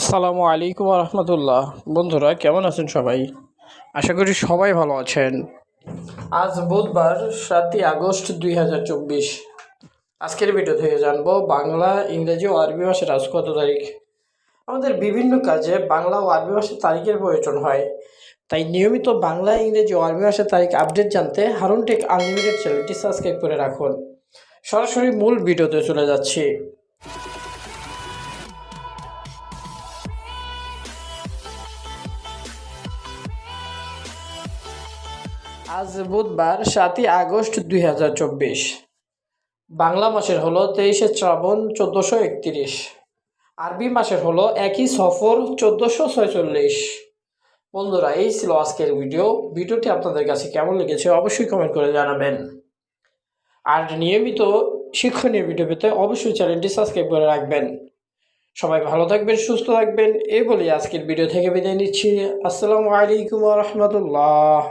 আসসালামু আলাইকুম রহমতুল্লাহ বন্ধুরা, কেমন আছেন সবাই? আশা করি সবাই ভালো আছেন। আজ বুধবার সাতই আগস্ট দুই হাজার চব্বিশ। আজকের ভিডিও থেকে জানব বাংলা, ইংরেজি ও আরবি মাসের আজ কত তারিখ। আমাদের বিভিন্ন কাজে বাংলা ও আরবি মাসের তারিখের প্রয়োজন হয়। তাই নিয়মিত বাংলা, ইংরেজি ও আরবি মাসের তারিখ আপডেট জানতে হারুন টেক আনলিমিটেড চ্যানেলটি সাবস্ক্রাইব করে রাখুন। সরাসরি মূল ভিডিওতে চলে যাচ্ছি। আজ বুধবার সাতই আগস্ট দুই হাজার চব্বিশ। বাংলা মাসের হলো তেইশে শ্রাবণ চোদ্দোশো একত্রিশ। আরবি মাসের হলো একই সফর চোদ্দোশো ছয়চল্লিশ। বন্ধুরা, এই ছিল আজকের ভিডিও। ভিডিওটি আপনাদের কাছে কেমন লেগেছে অবশ্যই কমেন্ট করে জানাবেন। আর নিয়মিত শিক্ষণীয় ভিডিও পেতে অবশ্যই চ্যানেলটি সাবস্ক্রাইব করে রাখবেন। সবাই ভালো থাকবেন, সুস্থ থাকবেন এই বলে আজকের ভিডিও থেকে বিদায় নিচ্ছি। আসসালামু আলাইকুম রহমতুল্লাহ।